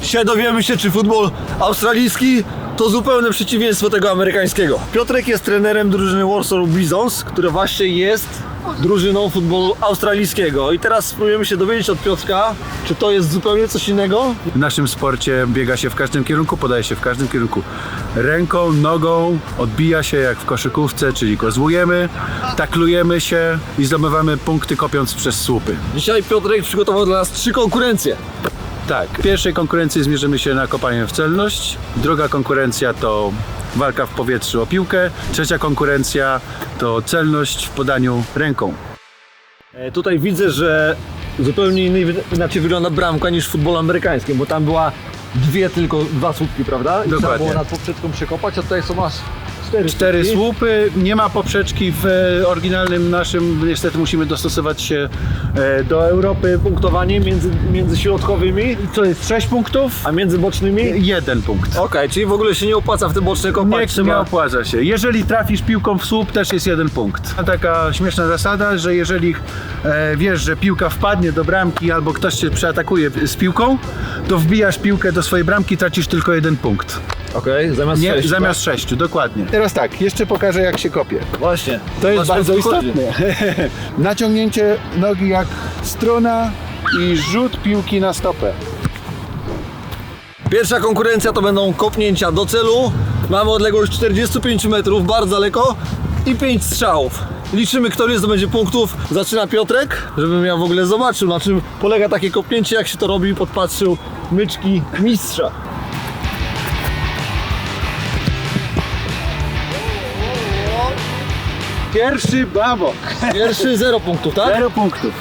Dzisiaj dowiemy się, czy futbol australijski to zupełne przeciwieństwo tego amerykańskiego. Piotrek jest trenerem drużyny Warsaw Bizons, która właśnie jest drużyną futbolu australijskiego. I teraz spróbujemy się dowiedzieć od Piotrka, czy to jest zupełnie coś innego. W naszym sporcie biega się w każdym kierunku, podaje się w każdym kierunku. Ręką, nogą, odbija się jak w koszykówce, czyli kozłujemy, taklujemy się i zdobywamy punkty kopiąc przez słupy. Dzisiaj Piotrek przygotował dla nas trzy konkurencje. Tak, w pierwszej konkurencji zmierzymy się na kopanie w celność, druga konkurencja to walka w powietrzu o piłkę, trzecia konkurencja to celność w podaniu ręką. E, Tutaj widzę, że zupełnie inny, inaczej wygląda bramka niż w futbolu amerykańskim, bo tam była dwie tylko, dwa słupki, prawda? I trzeba Dokładnie. było nad poprzeczką przekopać, a tutaj są aż cztery Cztery słupy, nie ma poprzeczki w e, oryginalnym naszym, niestety musimy dostosować się e, do Europy. Punktowanie między, między środkowymi, co jest, sześć punktów? a między bocznymi? Jeden punkt. Okej, czyli w ogóle się nie opłaca w te boczne kopać. Nie, trzeba- nie opłaca się. Jeżeli trafisz piłką w słup, też jest jeden punkt. Taka śmieszna zasada, że jeżeli e, wiesz, że piłka wpadnie do bramki albo ktoś cię przeatakuje z piłką, to wbijasz piłkę do swojej bramki, tracisz tylko jeden punkt. Okej, zamiast Nie, sześć, zamiast sześciu, dokładnie. Teraz tak, jeszcze pokażę jak się kopie. tak? Właśnie. To jest Właśnie bardzo o to chodzi. istotne. Naciągnięcie nogi jak strona i rzut piłki na stopę. Pierwsza konkurencja to będą kopnięcia do celu. Mamy odległość 45 metrów, bardzo daleko i 5 strzałów. Liczymy, kto ile zdobędzie punktów. Zaczyna Piotrek, żebym ja w ogóle zobaczył, na czym polega takie kopnięcie, jak się to robi, podpatrzył myczki mistrza. Pierwszy babok. Pierwszy 0 punktów, tak? Zero punktów.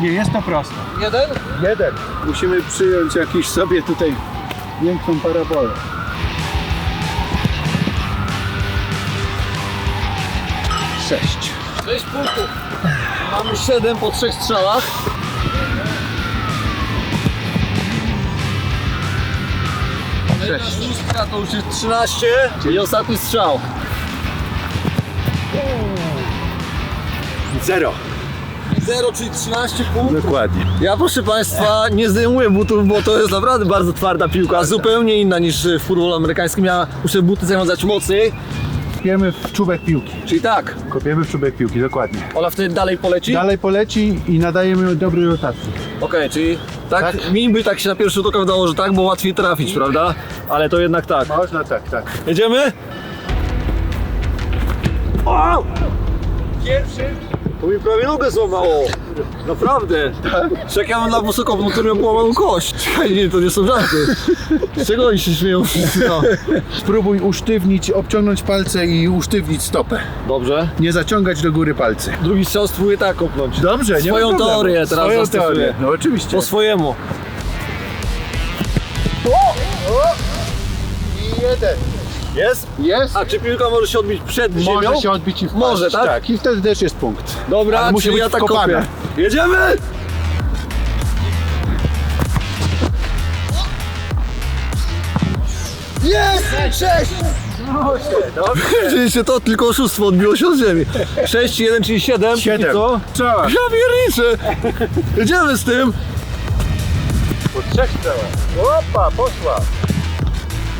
Nie, jest to proste. Jeden? Jeden. Musimy przyjąć jakiś sobie tutaj większą parabolę. Sześć. 6 punktów. Mamy 7 po trzech strzałach. Sześć. Szóstka to już jest 13 i ostatni strzał. Zero. 0, czyli 13 punktów. Dokładnie. Ja proszę Państwa nie zdejmuję butów, bo to jest naprawdę bardzo twarda piłka, zupełnie inna niż w futbolu amerykańskim. Ja muszę buty zawiązać mocniej, Kopiemy w czubek piłki. czyli tak. Kopiemy w czubek piłki, dokładnie. Ona wtedy dalej poleci? Dalej poleci i nadajemy dobrej rotacji. Okej, czyli tak, Tak. mi by tak się na pierwszy rzut oka wydało, że tak, bo łatwiej trafić, prawda? Ale to jednak tak. Można tak, tak. Jedziemy? O! Pierwszy. To mi prawie nogę złamało. Naprawdę. Tak? Czekam na wysokopną, który miał połamaną kość. Czekaj, Nie, to nie są żarty. Z czego oni się śmieją wszyscy? No. Spróbuj usztywnić, obciągnąć palce i usztywnić stopę. Dobrze. Nie zaciągać do góry palcy. Drugi strzał spróbuję tak kopnąć. Dobrze, nie Swoją problemu. teorię teraz Swoją zastosuję. teorię. No oczywiście. Po swojemu. I jeden. Jest? Jest. A czy piłka może się odbić przed ziemią? Może się odbić i wpaść. Może, tak? Tak, i wtedy też jest punkt. Dobra, Ale musi czyli być ja tak wkopana. kopię. Jedziemy! Jest! Sześć! Widzieliście to? Tylko oszustwo odbiło się od ziemi. 6, 1, czyli 7. Siedem. I co? Strzała. Ja pierniczę! Jedziemy z tym! Po trzech strzałach. Opa, poszła.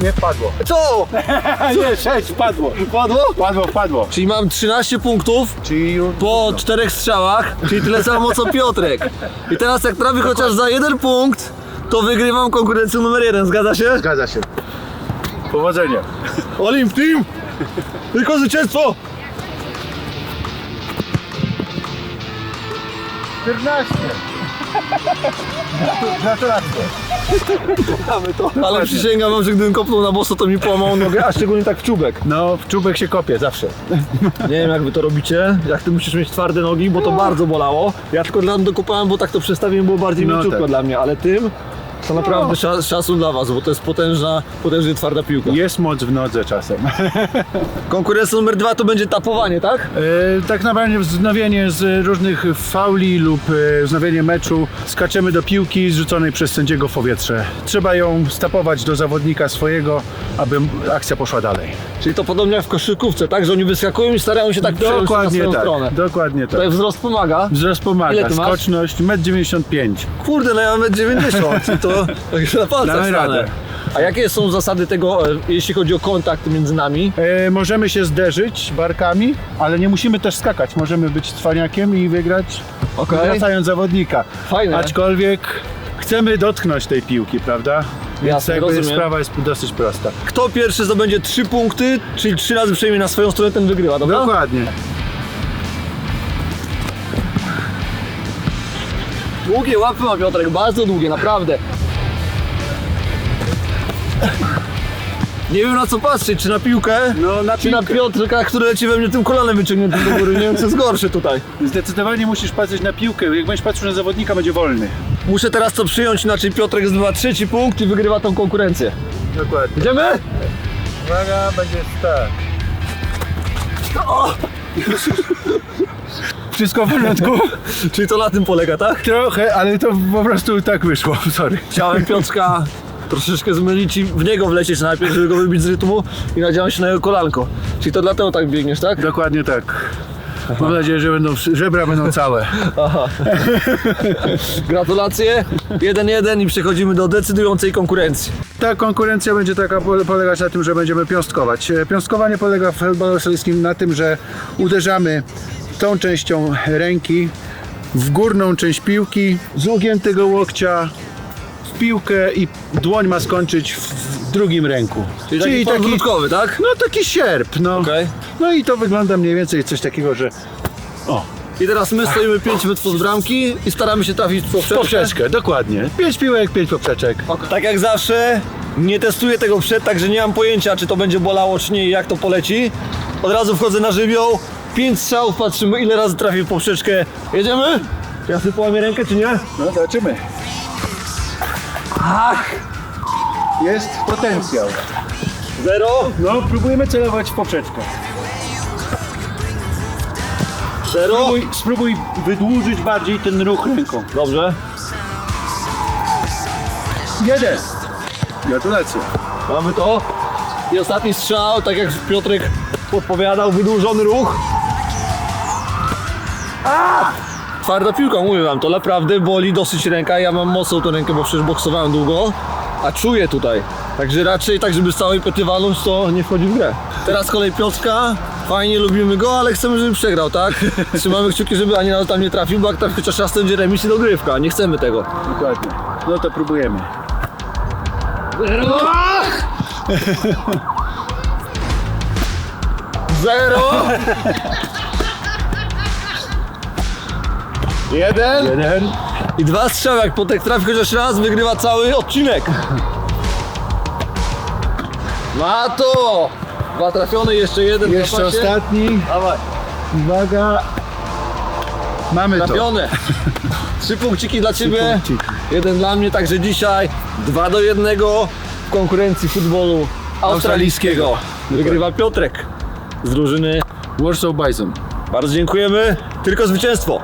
Nie wpadło. Co? Nie, sześć, wpadło. Padło? Wpadło, wpadło. Czyli mam 13 punktów Czyli po czterech strzałach, czyli tyle samo co Piotrek. I teraz jak trafię chociaż za jeden punkt, to wygrywam konkurencję numer jeden, zgadza się? Zgadza się. Powodzenia. Olimp Team! Tylko zwycięstwo! 14. Gratulacje. Mamy to. Ale przysięgam wam, że gdybym kopnął na boso, to mi połamał nogę, a szczególnie tak w czubek. No, w czubek się kopie zawsze. Nie wiem jak wy to robicie, jak ty musisz mieć twarde nogi, bo to bardzo bolało. Ja tylko dla mnie dokopałem, bo tak to przestawiłem, było bardziej No mięciutko tak. dla mnie, ale tym To naprawdę sza- szacun dla was, bo to jest potężna, potężnie twarda piłka. Jest moc w nodze czasem. Konkurencja numer dwa to będzie tapowanie, tak? E, tak naprawdę wznowienie z różnych fauli lub e, wznowienie meczu. Skaczemy do piłki zrzuconej przez sędziego w powietrze. Trzeba ją stapować do zawodnika swojego, aby akcja poszła dalej. Czyli to podobnie jak w koszykówce, tak? Że oni wyskakują i starają się tak przejąć na Dokładnie swoją tak. stronę. Dokładnie tak. Tutaj wzrost pomaga. Wzrost Ile pomaga. ty masz? Skoczność 1,95 m. Kurde, no ja mam 90, czyli to tak się na palcach Damy stanę. radę. A jakie są zasady tego, e, jeśli chodzi o kontakt między nami? E, możemy się zderzyć barkami, ale nie musimy też skakać. Możemy być cwaniakiem i wygrać Okej. wracając zawodnika. Fajne. Aczkolwiek chcemy dotknąć tej piłki, prawda? Więc Jasne, jakby rozumiem. sprawa jest dosyć prosta. Kto pierwszy zdobędzie 3 punkty, czyli 3 razy przejmie na swoją stronę, ten wygrywa, dobra? Dokładnie. Długie łapy ma Piotrek, bardzo długie, naprawdę. Nie wiem na co patrzeć, czy na piłkę, No, na czy na piłkę. Piotrka, który leci we mnie tym kolanem wyciągniętym do góry. Nie wiem co jest gorsze tutaj. Zdecydowanie musisz patrzeć na piłkę. Jak będziesz patrzył na zawodnika, będzie wolny. Muszę teraz to przyjąć, inaczej Piotrek zdobywa trzeci punkt i wygrywa tą konkurencję. Dokładnie. Idziemy? Uwaga, będzie tak. Wszystko w porządku? Czyli to na tym polega, tak? Trochę, ale to po prostu tak wyszło. Sorry. Chciałem Piotrka troszeczkę zmylić i w niego wlecieć najpierw, żeby go wybić z rytmu i nadziałem się na jego kolanko. Czyli to dlatego tak biegniesz, tak? Dokładnie tak. Mam nadzieję, że będą, żebra będą całe. Aha. Gratulacje. 1-1 i przechodzimy do decydującej konkurencji. Ta konkurencja będzie taka pole- polegać na tym, że będziemy piąstkować. E, Piąstkowanie polega w australijskim na tym, że uderzamy tą częścią ręki w górną część piłki z ugiętego łokcia w piłkę i dłoń ma skończyć w- w drugim ręku. Czyli, taki, podwrótkowy, tak? no taki sierp, no. Okej. No i to wygląda mniej więcej coś takiego, że o, I teraz my stoimy 5 metrów od bramki i staramy się trafić w poprzeczkę. poprzeczkę, dokładnie. Pięć piłek, pięć poprzeczek. Tak jak zawsze, nie testuję tego przed, także nie mam pojęcia, czy to będzie bolało, czy nie i jak to poleci. Od razu wchodzę na żywioł, 5 strzałów, patrzymy ile razy trafię w poprzeczkę. Jedziemy? Ja sobie połamię rękę, czy nie? No zobaczymy. Ach! Jest potencjał. Zero, No, próbujemy celować w poprzeczkę. zero. Spróbuj, spróbuj wydłużyć bardziej ten ruch ręką. Dobrze. Jeden. Gratulacje. Mamy to. I ostatni strzał, tak jak Piotrek podpowiadał, wydłużony ruch. A! Twarda piłka, mówię wam, to naprawdę boli dosyć ręka. Ja mam mocną tą rękę, bo przecież boksowałem długo, a czuję tutaj. Także raczej tak, żeby z całej pety walnąć, to nie wchodzi w grę. Teraz kolej Piotrka. Fajnie, lubimy go, ale chcemy, żeby przegrał, tak? Trzymamy kciuki, żeby ani razu tam nie trafił, bo jak tam chociaż raz to będzie remis i dogrywka. Nie chcemy tego. Dokładnie. No to próbujemy. Zero! Jeden! Jeden. I dwa strzały, jak Potek trafi chociaż raz, wygrywa cały odcinek. Ma to! Dwa trafione, jeszcze jeden. Jeszcze ostatni. Dawaj, Uwaga. Mamy to. trafione. Trzy punkciki dla Ciebie, punkciki. jeden dla mnie, także dzisiaj dwa do jednego w konkurencji futbolu australijskiego. Wygrywa Piotrek z drużyny. Warsaw Bison. Bardzo dziękujemy, tylko zwycięstwo.